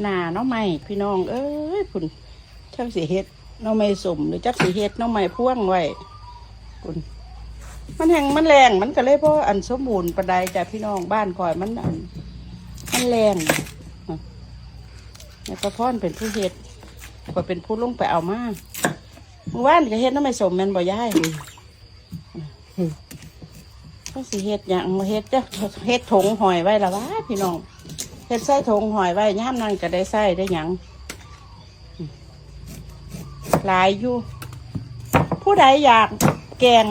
หน้าน้องใหม่พี่น้อง เอ้ยคุณจักสีเฮ็ดน้องใหม่สมหรือจักสีเฮ็ดน้องใหม่พ่วงไว้คุณมันแห้งมันแรงมันก็เลยเพราะอันสมบูรณ์ปานใดจ้ะพี่น้องบ้านคอยมันอันมันแรงอะแล้วก็พ่อนเป็นผู้เฮ็ดก็เป็นผู้ลงไปเอามาเมื่อวานก็เฮ็ดน้องใหม่สมแมนบ่ย้ายก็สิเฮ็ดหยังมาเฮ็ดเด้อเฮ็ดถงหอยไว้ละวะพี่น้อง ฮ็ดใส่ถงหอยไว้ย่ามนั่นก็ได้ใส่ได้หยังหลายอยู่ ผู้ใดอยากแกง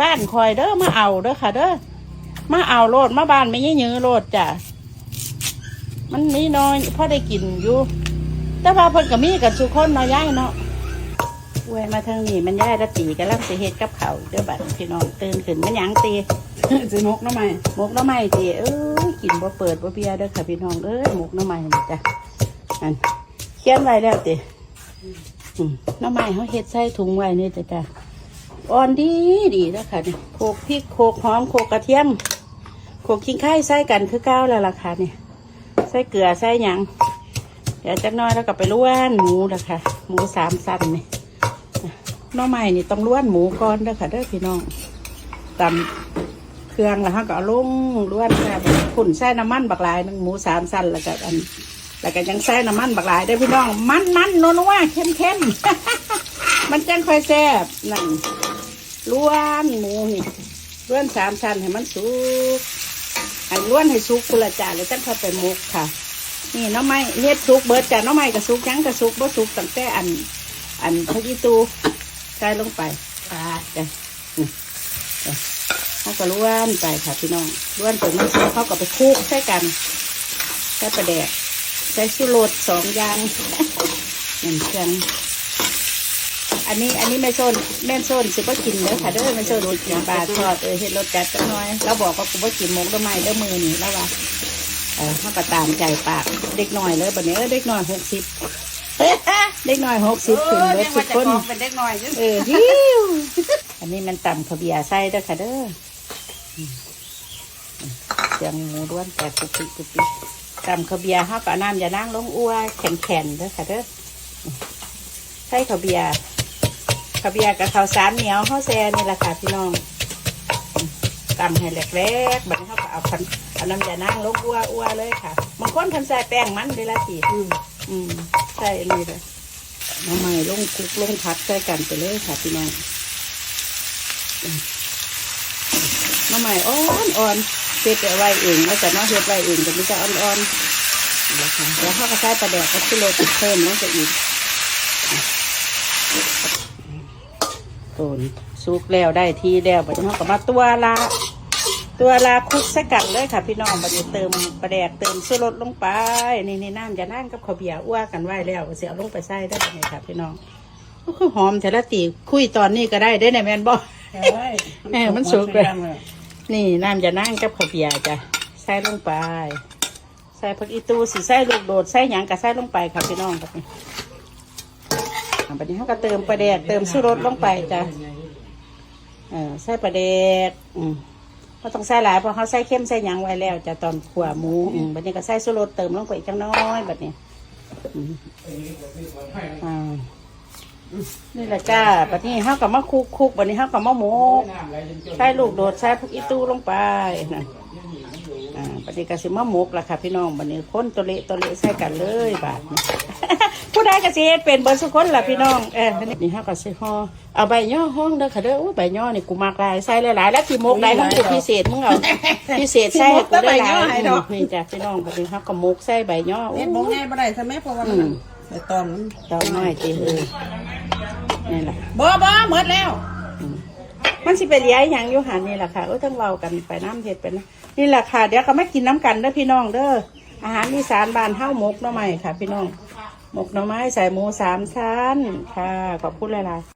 บ้านคอยเด้อมาเอาเด้อค่ะ เด้อมาเอาโลดมาบ้านไม่ยื้อยื้อโลดจ้ะมันมีน้อยพอได้กินอยู่ แต่ว่าเพิ่นก็มีกับสุคนเนาะย้ายเนาะ เว้ยมาทางนี้มันย้ายละตีกันลังสิเฮ็ดกับเขาวเด้อบัดพี่น้องตื่นขึ้นมันหยังตี สิมกน้ำใหม่หมกหน้ำไม้ตีเอ้ยกินบ่เปิดบ่เบียร์เด้อค่ะพี่น้องเอ้ยหมกหน้ำไม้นี่จ้ะอันเขียนไว้แล้วติอืมหน้ำไม้เขาเฮ็ดใส่ถุงไว้นี่จ้ะจ้ะอ่อนดีดีแล้วค่ะนี่โขกพริกโขกหอมโขกกระเทียมโขกขิงไข่ใส่กันคือเก้าวแล้วล่ะค่ะนี่ใส่เกลือใส่หยังเดี๋ยวจักหน้อยแล้วก็ไปล้วนหมูแล้วค่ะ หมูสามสันนี่ หน้ำไม้นี่ต้องล้วนหมูก่อนเด้อค่ะเด้อพี่น้องตำเครื่องแล้วฮะก็ลงล้วนค่ะขุ่นใส่น้ำมันบักลายหนึงหมูสามสั้นแล้วก็อันแล้วก็ยังใส่น้ำมันบักลายได้พี่น้อง มันมันนัวนัวเข้มเข้มมันจังค่อยแซ่บนั่นล้วนหมูนี่ล้วนสามชั้นให้มันสุกให้ล้วนให้สุกกุละจ่าแล้วจังค่อยไปหมกค่ะ นี่น้ำไม้เฮ็ดสุกเบิดจ้ะน้ำไม้ก็สุกยังก็สุกบ่สุกตั้งแต่อัน อันพะยีตู ใส่ลงไปอ่าจ้ะเขาก็ล้วนไปค่ะพี่น้องล้วนไปมันสุกเขาก็ไปคลุกใส่กันใส่ปลาแดกใส่ชูรสสองอย่างเหนึ่งเครื่องอันนี้อันนี้ไม่โซนแม่นโซนสิบ่กินเด้อค่ะเด้อไม่โซนกินปลาทอดเออเฮ็ดรสจัดจักหน่อยเราบอกว่ากูบ่กินหมกต้นไม้เด้อมือนี่แล้วว่าเออเขาก็ตามใจปากเด็กหน่อยเลยบัดนี้เออเด็กหน่อยหกสิบ เด็กหน่อยหกสิบถึงเบิดทุกคนเป็นเด็กน้อยจังเออฮิวอันนี้มันต่ำขาวเบียร์ไส้เด้อค่ะเด้ออืมเสียงหมูด้วนแต่ปุกปิกปุกปิกต่ำขาวเบียร์ห้ากับน้ำอย่านั่งลงอ้วแข็งแข็งเด้อค่ะเด้อใส่ขาวเบียร์ขาวเบียร์กับข้าวสารเหนียวข้าวแซ่นี่แหละค่ะพี่น้องอืมตำให้แหลกๆบัดนี้เขาก็เอาคันเอาน้ำอย่านั่งลงอ้วอ้วเลยค่ะบางคนคันใส่แป้งมันเวลาสีอืมอืมใส่อันนี้เลย น้ำใหม่ลงคุกลงพัดใส่กันไปเลยค่ะพี่น้องน้ำใหม่อ่อนอ่อนเฮ็ดเอาไว้เองแล้วแต่น้องเฮ็ดไว้เองแต่ไม่จะอ่อนอ่อนๆแล้วค่ะแล้วเขาก็ใส่ปลาแดกกับชิโรติดเพิ่มลงไปอีกโตนสุกแล้วได้ที่แล้วบัดนี้เขาก็มาตัวละ ตัวละคลุกใส่กันเลยค่ะ พี่น้องบัดนี้เติมปลาแดกเติมชิโรสลงไป นี่นี่น้ำอย่านั่งกับข้าวเบียร์อ้วกันไว้แล้วเสียลงไปใส่ได้ไหมค่ะ พี่น้องก็คือหอมแต่ละตีคุยตอนนี้ก็ได้ได้ในแมนบอแหม่มันสุกเลยนี่น้ำจะนั่งกับข้าวเปียกจ้ะใส่ลงไป ใส่ผักอีตูสีใส่ลูกโดดใส่หยังก็ใส่ลงไปครับพี่น้องครับนี่อ่าบัดนี้เขาก็เติมปลาแดกเติมสู้รสลงไปจ้ะเออใส่ปลาแดกอืม เขาต้องใส่หลายเพราะเขาใส่เข้มใส่หยังไว้แล้วจะตอนขัวหมูอืมบัดนี้ก็ใส่สู้รสเติมลงไปอีกจังน้อยบัดนี้อืมอ่านี่แหละจ้าบัดนี้เขากับมะคุกคุกบัดนี้เขากับมะหมูใส่ลูกโดดใส่พวกอีตู้ลงไปนะ บัดนี้ก็สิมะหมกล่ะค่ะพี่น้องบัดนี้คนตัวเละตัวเละใส่กันเลยบาดนี้ ผู้ใดก็สิเฮ็ดเป็นเบิดสุกคนล่ะพี่น้องเออนี่เฮาก็สิห่อเอาใบย่อห้องเด้อค่ะเด้ออุ้ยใบย่อนี่กูมักหลายใส่หลายๆแล้วที่มกได้ของกูพิเศษมึงเอาพิเศษใส่ให้กูได้หลายอืมนี่จ้ะพี่น้องบัดนี้เฮาก็มกใส่ใบย่อเฮ็ดมกง่ายบ่ได้ใช่ไหมเพราะว่ามันใส่ตอมมันเต้าน้อยติเออนี่แหละบ่บ่หมดแล้ว มันสิไปเลี้ยงหยังอยู่หันนี่แหละค่ะเออทั้งเรากันไปน้ำเห็ดไปนะนี่แหละค่ะ เดี๋ยวก็มากินน้ำกันเด้อพี่น้องเด้ออาหารอีสานบ้านเท้าหมกหน่อไม้ค่ะ พี่น้องหมกหน่อไม้ใส่หมูสามชั้นค่ะขอบคุณหลายๆ